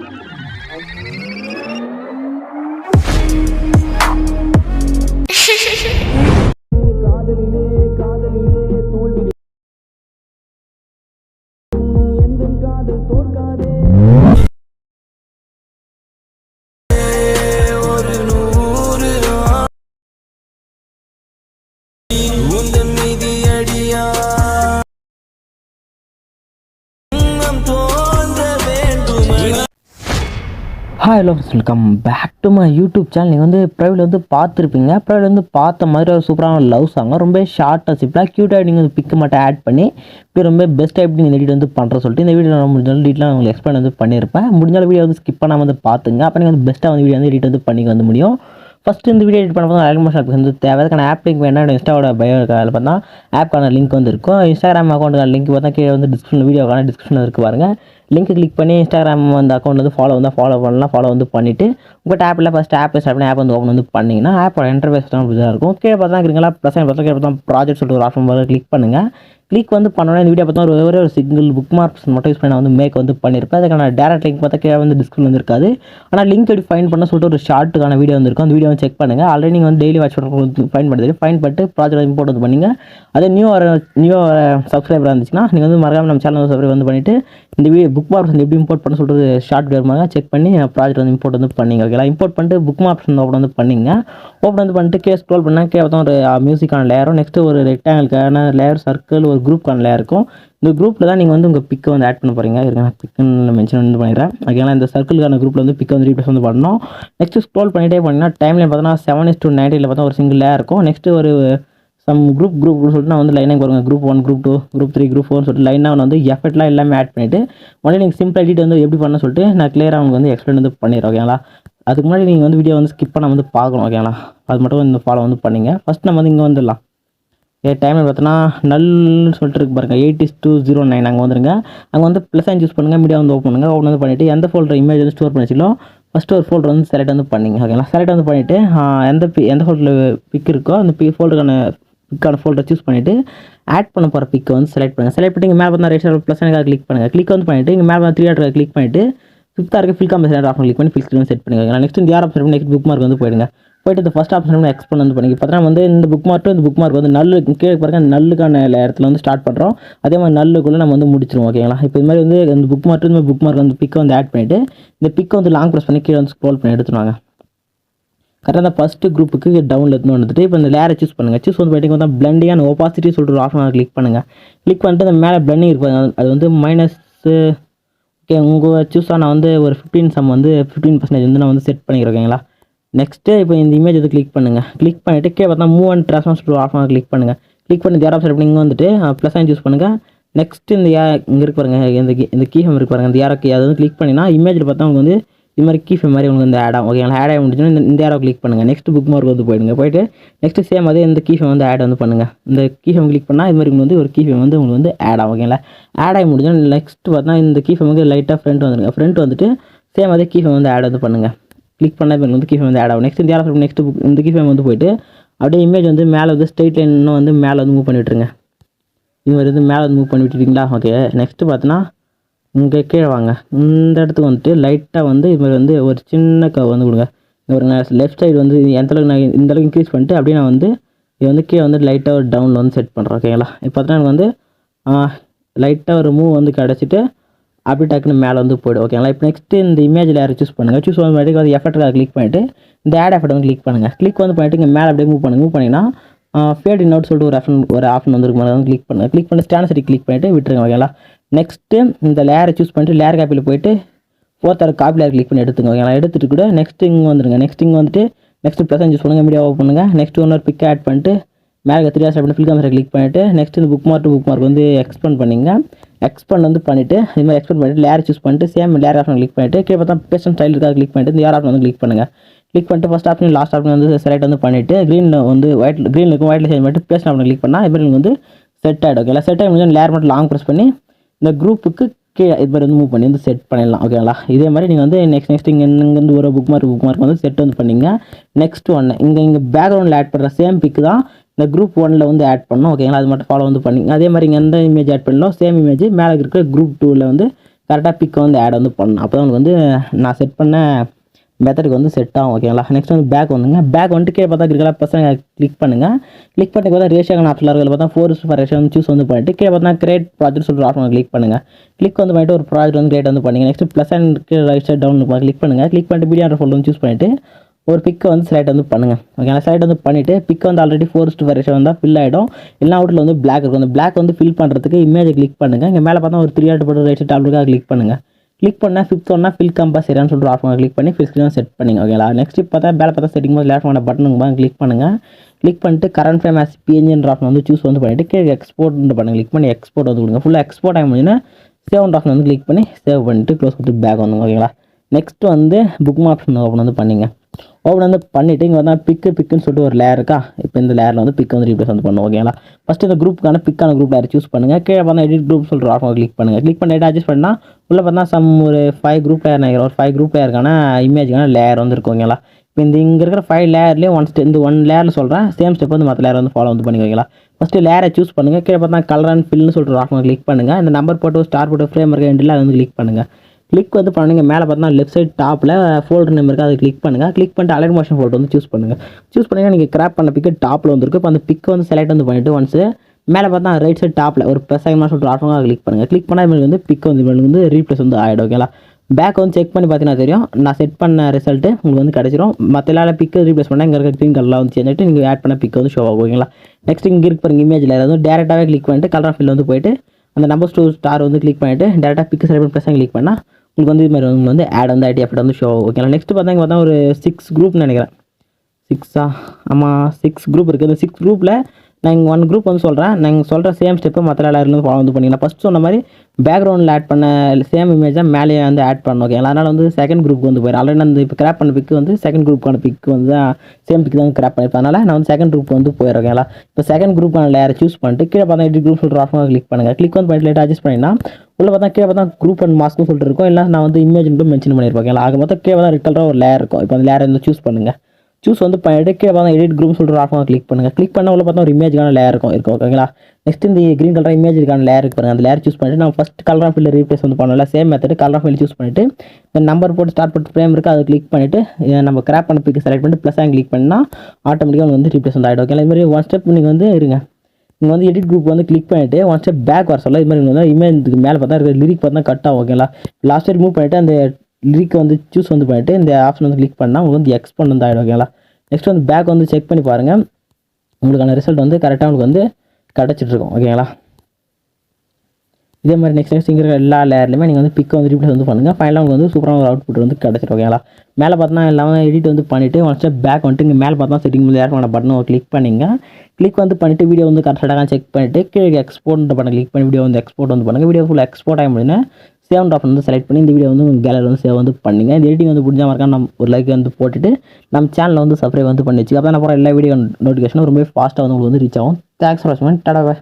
Música hi hello welcome back to my YouTube channel நீங்கள் வந்து ப்ரைவில் வந்து பார்த்துருப்பீங்க. ப்ரைவில் வந்து பார்த்த மாதிரி ஒரு சூப்பரான லவ் சாங் ரொம்ப ஷார்ட்டாக சிம்பிளாக க்யூட்டாக நீங்கள் வந்து பிக்கு மட்டும் ஆட் பண்ணி இப்போ ரொம்ப பெஸ்ட்டாக எப்படி இந்த எடிட் வந்து பண்ணுற சொல்லிட்டு இந்த வீடியோ நான் முடிஞ்சாலும் டீட்டெயிலாக உங்களுக்கு எக்ஸ்பிளைன் வந்து பண்ணியிருப்பேன். முடிஞ்சாலும் வீடியோ வந்து ஸ்கிப் பண்ணாமல் வந்து பார்த்துங்க. அப்போ நீங்கள் வந்து பெஸ்ட்டாக வந்து வீடியோ வந்து எடிட் வந்து பண்ணிக்க வந்து முடியும். ஃபஸ்ட்டு இந்த வீடியோ எடிட் பண்ணும்போது அலைன்மெண்ட் ஆப் வந்து தேவை. அதுக்கான ஆப் லிங்க் வேணா இன்ஸ்டாவோட பயோ அதில் பார்த்தா ஆப்க்கான லிங்க் வந்து இருக்கும். இன்ஸ்டாகிராம் அக்கௌண்ட்டுக்கான லிங்க் பார்த்தா கீழே வந்து டிஸ்கிரிப்ஷன் வீடியோக்கான டிஸ்கிரிப்ஷன் இருக்குது பாருங்கள் லிங்க் கிளிக் பண்ணி இன்ஸ்டாகிராம் அந்த அக்கௌண்ட் வந்து ஃபாலோ வந்தால் ஃபாலோ பண்ணலாம். ஃபாலோ வந்து பண்ணிவிட்டு உங்கள் ஆப்பில் ஃபஸ்ட் ஆப் ஸ்டார்ட் பண்ணி ஆப் வந்து ஓப்பன் வந்து பண்ணிங்கன்னா ஆப்போட இன்டர்வேஸ் தான் இப்படி தான் இருக்கும். கீழே பார்த்தா இருக்கீங்களா ப்ளஸ் பார்த்தா கீழே பார்த்தா ப்ராஜெக்ட் சொல்லிட்டு ஒரு ஆப்ஷன் வர கிளிக் பண்ணுங்கள் கிளிக் வந்து பண்ணோன்னா இந்த வீடியோ பார்த்தா ஒரு ஒரே ஒரு சிங்கிள் புக் மார்க்ஸ் மட்டும் யூஸ் பண்ணி நான் வந்து மேக் வந்து பண்ணியிருப்பேன் அதுக்கான டேரக்ட் லிங்க் பார்த்தா கீழே வந்து டிஸ்கவுண்ட் வந்து இருக்காது. ஆனால் லிங்க் எப்படி ஃபைன் பண்ண சொல்லிட்டு ஒரு ஷார்ட்டுக்கான வீடியோ வந்துருக்கும் அந்த வீடியோ செக் பண்ணுங்கள் ஆல்ரெடி நீங்கள் வந்து டெய்லி வாட்ச் பண்ணுறது ஃபைன் பண்ணுறது. ஃபைன் பண்ணிட்டு ப்ராஜெக்ட் இம்போர்ட் வந்து பண்ணிங்க. அதே நியூ வர நியூ சப்ஸ்கிரைபர் இருந்துச்சுன்னா நீங்கள் வந்து மறக்காமல் நம்ம சேனல் சப்ஸ்கிரைப் வந்து பண்ணிவிட்டு இந்த வீடியோ புக் ஆப்ஷன் எப்படி இம்போர்ட் பண்ண சொல்கிறது ஷார்ட் வீடியோ மாதிரி செக் பண்ணி ப்ராஜெக்ட் வந்து இம்போர்ட் வந்து பண்ணிங்க ஓகேங்களா இம்போர்ட் பண்ணிட்டு புக் ஆப்ஷன் ஓப்பன் வந்து பண்ணிங்க. ஓப்பன் வந்து பண்ணிட்டு கே ஸ்க்ரோல் பண்ணால் கே ஒரு மியூசிக்கான லேயரும் நெக்ஸ்ட்டு ஒரு ரெக்டாங்கிள்கான லேயர் சர்க்கிள் ஒரு குரூப்கான லேயர் இருக்கும். இந்த குரூப்பில் தான் நீங்கள் வந்து உங்கள் பிக்கை வந்து ஆட் பண்ண போகிறீங்க இருக்க நான் பிக்குன்னு மென்ஷன் வந்து பண்ணிடுறேன். ஓகேங்களா இந்த சர்க்கிளுக்கான குரூப்பில் வந்து பிக்கை வந்து ரீப்ளேஸ் வந்து பண்ணணும். நெக்ஸ்ட்டு ஸ்க்ரோல் பண்ணிட்டே பண்ணிங்கன்னா டைம்லைன் பார்த்தோன்னா செவன் இஸ் டூ நைன்ட்டியில் பார்த்தா ஒரு சிங்கிள் லேயர் இருக்கும். நெக்ஸ்ட்டு ஒரு சம் குரூப் குரூப் சொல்லிட்டு நான் வந்து லைனாக பாருங்க. Group one group two group three group ஃபோர்னு சொல்லிட்டு லைனாக வந்து எஃபர்ட்லாம் எல்லாமே ஆட் பண்ணிவிட்டு உடனே நீங்கள் சிம்பிள் எடிட் வந்து எப்படி பண்ண சொல்லிட்டு நான் கிளியராக அவங்க வந்து எக்ஸ்பிளைன் வந்து பண்ணிடுறேன் ஓகேங்களா அதுக்கு முன்னாடி நீங்கள் வந்து வீடியோ வந்து ஸ்கிப் பண்ண வந்து பார்க்கணும் ஓகேங்களா அது மட்டும் இந்த ஃபாலோ வந்து பண்ணிங்க. ஃபஸ்ட் நம்ம வந்து இங்கே வந்துடலாம். ஏ டைமில் பார்த்தோன்னா நல்னு சொல்லிட்டு இருக்கு பாருங்க. எயிட்டி டூ ஜீரோ நைன் அங்கே வந்துருங்க. அங்கே வந்து ப்ளஸ் அண்ட் யூஸ் பண்ணுங்கள் மீடியா வந்து ஓப்பன் பண்ணுங்கள் ஓப்பன் வந்து பண்ணிவிட்டு எந்த ஃபோல்டர் இமேஜ் வந்து ஸ்டோர் பண்ணிச்சிலோ ஃபஸ்ட்டு ஒரு ஃபோல்டர் வந்து செலக்ட் வந்து பண்ணிங்க ஓகேங்களா செலக்ட் வந்து பண்ணிவிட்டு எந்த பி எந்த ஃபோல்டரில் பிக் இருக்கோ அந்த பி ஃபோல்டருக்கான பிக்கான ஃபோல்டர் சூஸ் பண்ணிவிட்டு ஆட் பண்ண போகிற பிக்கை வந்து செலக்ட் பண்ணுங்கள் செலக்ட் பண்ணிட்டு இங்கே மேலே பார்த்தா ரைட் ப்ளஸ் எனக்கு கிளிக் பண்ணுங்கள் கிளிக் வந்து பண்ணிவிட்டு இங்கே மேலே த்ரீ ஆர்டர் கிளிக் பண்ணிவிட்டு ஃபிஃப்த்தாக இருக்க ஃபில் காம்பேஷன் ஆப்ஷன் கிளிக் பண்ணி ஃபில் ஸ்க்ரீன் செட் பண்ணிக்கலாம் நெக்ஸ்ட் இந்த யார் ஆப்ஷன் நெக்ஸ்ட் புக் மார்க் வந்து போயிடுங்க. போயிட்டு இந்த ஃபஸ்ட் ஆப்ஷன் வந்து எக்ஸ்பெண்ட் வந்து பண்ணி பார்த்தீங்கன்னா வந்து இந்த புக் மார்க்கும் இந்த புக் மார்க் வந்து நல்லு கீழே பாருங்க அந்த நல்லுக்கான இடத்துல வந்து ஸ்டார்ட் பண்ணுறோம் அதே மாதிரி நல்லுக்குள்ளே நம்ம வந்து முடிச்சிருவோம் ஓகேங்களா இப்போ இது மாதிரி வந்து இந்த புக் மார்க் இந்த புக் மார்க் வந்து பிக்கை வந்து ஆட் பண்ணிவிட்டு இந்த பிக்கை வந்து லாங் ப்ரெஸ் பண்ணி கீழே வந்து ஸ்க்ரோல் பண்ணி எடுத்துருவாங்க கரெக்டாக அந்த ஃபஸ்ட்டு குரூப்புக்கு டவுனில் எடுத்துன்னு வந்துட்டு இப்போ இந்த லேரை சூஸ் பண்ணுங்கள் சூஸ் வந்து போயிட்டு வந்து பிளண்டிங் அண்ட் ஒப்பாசிட்டி சொல்லிட்டு ஒரு ஆப்ஷன் கிளிக் பண்ணுங்கள் கிளிக் பண்ணிட்டு அந்த மேலே பிளண்டிங் இருப்பாங்க அது வந்து மைனஸ்ஸு ஓகே உங்கள் சூஸாக நான் வந்து ஒரு ஃபிஃப்டீன் சம் வந்து ஃபிஃப்டீன் பர்சன்டேஜ் வந்து நான் வந்து செட் பண்ணிக்கிறேன் ஓகேங்களா நெக்ஸ்ட்டு இப்போ இந்த இமேஜ் வந்து கிளிக் பண்ணுங்கள் கிளிக் பண்ணிவிட்டு கே பார்த்தா மூவ் அண்ட் ட்ரான்ஸ்ஃபார்ம் சொல்லிட்டு ஆஃப் கிளிக் பண்ணுங்கள் கிளிக் பண்ணி தேர் ஆப்ஷன் நீங்கள் வந்துட்டு ப்ளஸ் ஆன் சூஸ் பண்ணுங்கள் நெக்ஸ்ட் இந்த யா இங்கே இருக்கு பாருங்க. இந்த இந்த கீஹம் இருக்கு பாருங்கள் இந்த யாரோக்கு அதை வந்து கிளிக் பண்ணினா இமேஜில் பார்த்தா உங்களுக்கு வந்து இது மாதிரி கீஃபம் மாதிரி உங்களுக்கு வந்து ஆட் ஆகும் ஓகேங்களா ஆட் ஆகி முடிச்சுன்னா இந்த- இந்த யாரோ கிளிக் பண்ணுங்கள் நெக்ஸ்ட் புக் மார்க் வந்து போயிடுங்க. போயிட்டு நெக்ஸ்ட் சேம் அதே இந்த கீஃபை வந்து ஆட் வந்து பண்ணுங்கள் இந்த கீஃபை கிளிக் பண்ணால் இது மாதிரி உங்களுக்கு வந்து ஒரு கீஃபே வந்து உங்களுக்கு வந்து ஆட் ஆகும் ஓகேங்களா ஆட் ஆகி முடிஞ்சா நெக்ஸ்ட் பார்த்தா இந்த கீஃபம் வந்து லைட்டாக ஃப்ரண்ட் வந்துருங்க. ஃப்ரண்ட் வந்துட்டு சேம் அதே கீஃபே வந்து ஆட் வந்து பண்ணுங்கள் கிளிக் பண்ணால் இப்போ வந்து கீஃபம் வந்து ஆட் ஆகும். நெக்ஸ்ட் இந்த யாரோ நெக்ஸ்ட் புக் இந்த கீஃபே வந்து போயிட்டு அப்படியே இமேஜ் வந்து மேலே வந்து ஸ்ட்ரெயிட் லைன் வந்து மேலே வந்து மூவ் பண்ணிவிட்டுருங்க இது மாதிரி வந்து மேலே வந்து மூவ் பண்ணி விட்டுட்டீங்களா ஓகே நெக்ஸ்ட்டு பார்த்தோன்னா இங்கே கீழே வாங்க. இந்த இடத்துக்கு வந்துட்டு லைட்டாக வந்து இது மாதிரி வந்து ஒரு சின்ன கவ் வந்து கொடுங்க. ஒரு ஒரு லெஃப்ட் சைடு வந்து எந்த அளவுக்கு நான் இந்த அளவுக்கு இன்க்ரீஸ் பண்ணிட்டு அப்படியே நான் வந்து இது வந்து கீழே வந்து லைட்டாக ஒரு டவுனில் வந்து செட் பண்ணுறேன் ஓகேங்களா இப்போ பார்த்தீங்கன்னா எனக்கு வந்து லைட்டாக ஒரு மூவ் வந்து கிடச்சிட்டு அப்படி டக்குன்னு மேலே வந்து போய்டும் ஓகேங்களா இப்போ நெக்ஸ்ட்டு இந்த இமேஜில் யாரும் சூஸ் பண்ணுங்கள் சூஸ் பண்ண மாதிரி வந்து எஃபெக்ட்டில் கிளிக் பண்ணிவிட்டு இந்த ஆட் எஃபெக்ட் வந்து கிளிக் பண்ணுங்கள் கிளிக் வந்து பண்ணிட்டு இங்கே மேலே அப்படியே மூவ் பண்ணுங்க. மூவ் பண்ணிங்கன்னா ஃபேட் இன் அவுட் சொல்லிட்டு ஒரு ஆப்ஷன் ஒரு ஆப்ஷன் வந்துருக்கு மேலே. வந்து கிளிக் பண்ணுங்கள் கிளிக் பண்ணி ஸ்டாண்ட் சரி கிளிக் பண்ணிவிட்டு விட்டுருங்க ஓகேங்களா நெக்ஸ்ட்டு இந்த லேயரை சூஸ் பண்ணிட்டு லேயர் காப்பியில் போயிட்டு fourth or copy layer click பண்ணி எடுத்துங்க ஓகேங்களா எடுத்துட்டு கூட நெக்ஸ்ட் இங்கே வந்துருங்க. நெக்ஸ்ட் இங்கே வந்துட்டு நெக்ஸ்ட் ப்ளஸ் அஞ்சு சொல்லுங்கள் மீடியா ஓப்பன் பண்ணுங்கள் நெக்ஸ்ட் இன்னொரு பிக் ஆட் பண்ணிட்டு மேலே த்ரீ ஆர் அப்படின்னு ஃபில் காமரை கிளிக் பண்ணிவிட்டு நெக்ஸ்ட் இந்த புக் மார்க் புக் மார்க் வந்து எக்ஸ்பெண்ட் பண்ணிங்க. எக்ஸ்பெண்ட் வந்து பண்ணிவிட்டு இது மாதிரி எக்ஸ்பெண்ட் பண்ணிட்டு லேயர் சூஸ் பண்ணிட்டு சேம் லேயர் ஆப்ஷன் கிளிக் பண்ணிட்டு கீழே பார்த்தா பேஷன் ஸ்டைல் இருக்கா கிளிக் பண்ணிட்டு இந்த ஏர் ஆப்ஷன் வந்து கிளிக் பண்ணுங்கள் கிளிக் பண்ணிட்டு ஃபஸ்ட் ஆப்ஷன் லாஸ்ட் ஆப்ஷன் வந்து செலக்ட் வந்து பண்ணிவிட்டு க்ரீனில் வந்து ஒயிட் க்ரீனில் இருக்கும் ஒயிட்டில் சேஞ்ச் பண்ணிட்டு பேஸ்ட் ஆப்ஷன் கிளிக் பண்ணால் இப்போ வந்து செட் ஆகிடும் ஓகேங்களா செட் ஆகி முடிஞ்சால் லேர் மட்டும் லாங் ப்ரெஸ் பண்ணி இந்த குரூப்புக்கு கீழே இது மாதிரி வந்து மூவ் பண்ணி வந்து செட் பண்ணிடலாம். ஓகேங்களா இதே மாதிரி நீங்கள் வந்து நெக்ஸ்ட் நெக்ஸ்ட் இங்கே இங்கேருந்து ஒரு புக் மார்க் புக் மார்க் வந்து செட் வந்து பண்ணிங்க. நெக்ஸ்ட் ஒன்று இங்கே இங்கே பேக்ரவுண்டில் ஆட் பண்ணுற சேம் பிக் தான் இந்த குரூப் ஒனில் வந்து ஆட் பண்ணணும். ஓகேங்களா அது மட்டும் ஃபாலோ வந்து பண்ணிங்க. அதே மாதிரி இங்கே எந்த இமேஜ் ஆட் பண்ணலாம் சேம் இமேஜ் மேலே இருக்கிற குரூப் டூவில் வந்து கரெக்டாக பிக்கை வந்து ஆட் வந்து பண்ணணும். அப்போ தான் உங்களுக்கு வந்து நான் செட் பண்ண மெத்தடுக்கு வந்து செட் ஆகும் ஓகேங்களா நெக்ஸ்ட் வந்து பேக் வந்துங்க. பேக் வந்துட்டு கீழே பார்த்தா கிரிக்கலா பசங்க கிளிக் பண்ணுங்கள் கிளிக் பண்ணி பார்த்தா ரேஷியோ ஆப்ஷனில் இருக்கிறது பார்த்தா ஃபோர் ஃபர் ரேஷன் வந்து சூஸ் வந்து பண்ணிட்டு கீழே பார்த்தா கிரேட் ப்ராஜெக்ட் சொல்லிட்டு ஆப்ஷன் கிளிக் பண்ணுங்கள் கிளிக் வந்து பண்ணிட்டு ஒரு ப்ராஜெக்ட் வந்து கிரியேட் வந்து பண்ணுங்க. Next plus and right side down click பண்ணுங்கள் கிளிக் பண்ணிட்டு பிடிஆர் ஃபோல்டர் வந்து சூஸ் பண்ணிட்டு ஒரு பிக்கை வந்து செலக்ட் வந்து பண்ணுங்கள் ஓகேங்களா செலக்ட் வந்து பண்ணிவிட்டு பிக் வந்து ஆல்ரெடி ஃபோர்ஸ்ட் வெர்ஷன் வந்தால் ஃபில் ஆகிடும் எல்லா அவுட்டில் வந்து பிளாக் இருக்கும் அந்த பிளாக் வந்து ஃபில் பண்ணுறதுக்கு இமேஜை கிளிக் பண்ணுங்கள் இங்கே மேலே பார்த்தா ஒரு த்ரீ ஆட் போட்டு ரைட் சைட் டாப்லுக்காக கிளிக் பண்ணுங்கள் கிளிக் பண்ணால் ஃபிஃப்த் ஒன்னா ஃபில் கம்பல்சரியான்னு சொல்லிட்டு ஆஃப் கிளிக் பண்ணி ஃபில் ஸ்க்ரீன் செட் பண்ணிங்க ஓகேங்களா நெக்ஸ்ட் பார்த்தா மேலே பார்த்தா செட்டிங் போது லேட் பண்ண பட்டன் கிளிக் பண்ணுங்கள் கிளிக் பண்ணிட்டு கரண்ட் ஃப்ரேம் ஆஸ் பிஎன்ஜின் ஆப்ஷன் வந்து சூஸ் வந்து பண்ணிவிட்டு கீழே எக்ஸ்போர்ட் பண்ணுங்க கிளிக் பண்ணி எக்ஸ்போர்ட் வந்து கொடுங்க. ஃபுல்லாக எக்ஸ்போர்ட் ஆகி முடிஞ்சுன்னா சேவ் ஆப்ஷன் வந்து கிளிக் பண்ணி சேவ் பண்ணிட்டு க்ளோஸ் கொடுத்து பேக் வந்துங்க ஓகேங்களா நெக்ஸ்ட் வந்து புக் ஆப்ஷன் ஓப்பன் வந்து பண்ணிங்க. ஓப்பன் வந்து பண்ணிவிட்டு இங்கே வந்தால் பிக்கு பிக்குன்னு சொல்லிட்டு ஒரு லேயர் இருக்கா? இப்போ இந்த லேயரில் வந்து பிக் வந்து ரீப்ளேஸ் வந்து பண்ணுவோம் ஓகேங்களா ஃபஸ்ட்டு இந்த குரூப்புக்கான பிக்கான குரூப் லேயர் சூஸ் பண்ணுங்கள் கீழே பார்த்தா எடிட் குரூப் சொல்லிட்டு ஆஃப் கிளிக் பண்ணுங்கள் கிளிக் பண்ணி அட்ஜஸ்ட் பண்ணால் உள்ளே பார்த்தா சம் ஒரு ஃபைவ் குரூப் லேயர் நினைக்கிறேன். ஒரு ஃபைவ் குரூப் லேயருக்கான இமேஜுக்கான லேயர் வந்து இருக்கும் ஓகேங்களா இப்போ இந்த இங்கே இருக்கிற ஃபைவ் லேயர்லேயே ஒன் ஸ்டெப் இந்த ஒன் லேயரில் சொல்கிறேன் சேம் ஸ்டெப் வந்து மற்ற லேயர் வந்து ஃபாலோ வந்து பண்ணிக்கோங்களா ஃபஸ்ட்டு லேயரை சூஸ் பண்ணுங்கள் கீழே பார்த்தா கலர் அண்ட் ஃபில்னு சொல்லிட்டு ஆஃப் கிளிக் பண்ணுங்கள் இந்த நம்பர் போட்டு ஸ்டார் போட்டு ஃப்ரேம் இருக்க எண்டில் அதை வந்து கிளிக் பண்ணுங்கள் கிளிக் வந்து பண்ணுங்கள் மேலே பார்த்தா லெஃப்ட் சைட் டாப்பில் ஃபோல்டர் நேம் இருக்குது அதை கிளிக் பண்ணுங்கள் கிளிக் பண்ணிட்டு அலைட் மோஷன் ஃபோல்டர் வந்து சூஸ் பண்ணுங்கள் சூஸ் பண்ணுங்கள் நீங்கள் கிராப் பண்ண பிக்கு டாப்பில் வந்துருக்கு. இப்போ அந்த பிக் வந்து செலக்ட் வந்து பண்ணிவிட்டு ஒன்ஸு மேலே பார்த்தா ரைட் சைட் டாப்பில் ஒரு ப்ளஸ் ஆகிமா சொல்லிட்டு ஆட்டோமாக கிளிக் பண்ணுங்கள் கிளிக் பண்ணால் இவங்களுக்கு வந்து பிக் வந்து இவங்களுக்கு வந்து ரீப்ளேஸ் வந்து ஆகிடும் ஓகேங்களா பேக் வந்து செக் பண்ணி பார்த்தீங்கன்னா தெரியும். நான் செட் பண்ண ரிசல்ட்டு உங்களுக்கு வந்து கிடச்சிரும். மற்ற எல்லா பிக்கு ரீப்ளேஸ் பண்ணால் இங்கே இருக்க க்ரீன் கலர்லாம் வந்து சேர்ந்துட்டு நீங்கள் ஆட் பண்ண பிக் வந்து ஷோ ஆகும் ஓகேங்களா நெக்ஸ்ட் இங்கே இருக்கு பாருங்க இமேஜில் வந்து டேரெக்டாகவே கிளிக் பண்ணிட்டு கலர் ஃபில் வந்து போயிட்டு அந்த நம்பர் டூ ஸ்டார் வந்து கிளிக் பண்ணிட்டு டேரெக்டாக பிக்கு செலக்ட் பண்ணி ப்ளஸ் கிளிக் பண்ணால் உங்களுக்கு வந்து இது மாதிரி உங்களுக்கு வந்து ஆட் வந்து ஐடி எஃபெக்ட் வந்து ஷோ ஓகேங்களா நெக்ஸ்ட் பார்த்தாங்க பார்த்தா ஒரு சிக்ஸ் குரூப்னு நினைக்கிறேன். சிக்ஸா ஆமாம் சிக்ஸ் குரூப் இருக்குது இந்த சிக்ஸ் குரூப்பில் நான் இங்கே ஒன் குரூப் வந்து சொல்கிறேன் நான் சொல்கிற சேம் ஸ்டெப்பு மற்ற எல்லாரும் ஃபாலோ வந்து பண்ணிக்கலாம் ஃபஸ்ட் சொன்ன மாதிரி பேக்ரவுண்டில் ஆட் பண்ண சேம் இமேஜாக மேலேயே வந்து ஆட் பண்ணணும் ஓகே அதனால் வந்து செகண்ட் குரூப் வந்து போயிடும் ஆல்ரெடி அந்த இப்போ கிராப் பண்ண பிக்கு வந்து செகண்ட் குரூப்பான பிக் வந்து சேம் பிக் தான் கிராப் பண்ணியிருப்பேன் அதனால் நான் வந்து செகண்ட் குரூப் வந்து போயிடுறேன் ஓகேங்களா இப்போ செகண்ட் குரூப்பான லேயரை சூஸ் பண்ணிட்டு கீழே பார்த்தா எட்டு குரூப் சொல்கிற ஆஃப் கிளிக் பண்ணுங்கள் கிளிக் வந்து பண்ணிட்டு லேட்டாக அட்ஜஸ்ட் பண்ணினா உள்ள பார்த்தா கீழே பார்த்தா குரூப் அண்ட் மாஸ்க்கு சொல்லிட்டு இருக்கும். இல்லை நான் வந்து இமேஜ் மட்டும் மென்ஷன் பண்ணியிருப்பேன் ஓகேங்களா ஆக மொத்தம் கீழே தான் ரிட்டலாக ஒரு லேயர் இருக்கும். இப்போ அந்த லேயர் வந்து சூஸ் பண்ணுங்கள் சூஸ் வந்து இப்போ கீழே பார்த்தா எடிட் குரூப் சொல்லிட்டு ஆஃப் கிளிக் பண்ணுங்கள் கிளிக் பண்ண உள்ள பார்த்தா ஒரு இமேஜ்க்கான லேயர் இருக்கும். இருக்கும் ஓகேங்களா நெக்ஸ்ட் இந்த க்ரீன் கலர் இமேஜ் இருக்கான லேயர் பாருங்கள் அந்த லேயர் சூஸ் பண்ணிட்டு நான் ஃபஸ்ட் கலர் ஃபில் ரீப்ளேஸ் வந்து பண்ணல same method colour fill choose பண்ணிட்டு இந்த நம்பர் போட்டு ஸ்டார்ட் போட்டு ஃப்ரேம் இருக்குது அதை கிளிக் பண்ணிட்டு நம்ம கிராப் பண்ண பிக்கு செலக்ட் பண்ணிட்டு ப்ளஸ் ஆங் கிளிக் பண்ணால் ஆட்டோமேட்டிக்காக வந்து ரீப்ளேஸ் வந்து ஆகிடும் ஓகே இது மாதிரி ஒன் ஸ்டெப் நீங்கள் வந்து இருங்க. நீங்கள் வந்து எடிட் குரூப் வந்து கிளிக் பண்ணிட்டு ஒன் ஸ்டெப் பேக் வர சொல்ல இது மாதிரி வந்து இமேஜ் மேலே பார்த்தா இருக்கிற லிரிக் பார்த்தா கட் ஆகும் ஓகேங்களா லாஸ்ட் ரிமூவ் பண்ணிவிட்டு அந்த லிரிக் வந்து சூஸ் வந்து பண்ணிட்டு இந்த ஆப்ஷன் வந்து கிளிக் பண்ணால் உங்களுக்கு வந்து எக்ஸ்பெண்ட் வந்து ஆகிடும் ஓகேங்களா நெக்ஸ்ட் வந்து பேக் வந்து செக் பண்ணி பாருங்கள் உங்களுக்கான ரிசல்ட் வந்து கரெக்டாக உங்களுக்கு வந்து கிடச்சிட்ருக்கும் ஓகேங்களா இதே மாதிரி நெக்ஸ்ட் நெக்ஸ்ட் இங்கே இருக்கிற எல்லா லேயர்லையுமே நீங்கள் வந்து பிக்கை வந்து ரீப்ளேஸ் வந்து பண்ணுங்கள் ஃபைனலாக உங்களுக்கு வந்து சூப்பரான ஒரு அவுட்புட் வந்து கிடச்சிடும் ஓகேங்களா மேலே பார்த்தா எல்லாமே எடிட் வந்து பண்ணிவிட்டு ஒன் ஸ்டெப் பேக் வந்துட்டு இங்கே மேலே பார்த்தா செட்டிங் வந்து ஏர் பண்ண பட்டன் கிளிக் பண்ணிங்க. கிளிக் வந்து பண்ணிவிட்டு வீடியோ வந்து கரெக்டாக செக் பண்ணிவிட்டு கீழே எக்ஸ்போர்ட் பண்ண கிளிக் பண்ணி வீடியோ வந்து எக்ஸ்போர்ட் வந்து பண்ணுங்கள் வீடியோ ஃபுல் எக்ஸ்போர்ட் ஆகி முடியுன்னா சேவ் ஆஃப் வந்து செலக்ட் பண்ணி இந்த வீடியோ வந்து உங்கள் கேலரி வந்து சேவ் வந்து பண்ணுங்கள் இந்த எடிட்டிங் வந்து பிடிச்சா மறக்காம நம்ம ஒரு லைக் வந்து போட்டுட்டு நம்ம சேனலில் வந்து சப்ஸ்கிரைப் வந்து பண்ணி வச்சு அப்போ அப்புறம் எல்லா வீடியோ நோட்டிஃபிகேஷனும் ரொம்ப ஃபாஸ்ட்டாக வந்து உங்களுக்கு வந்து ரீச் ஆகும். தேங்க்ஸ் ஃபார் வாட்சிங் டாடா பாய்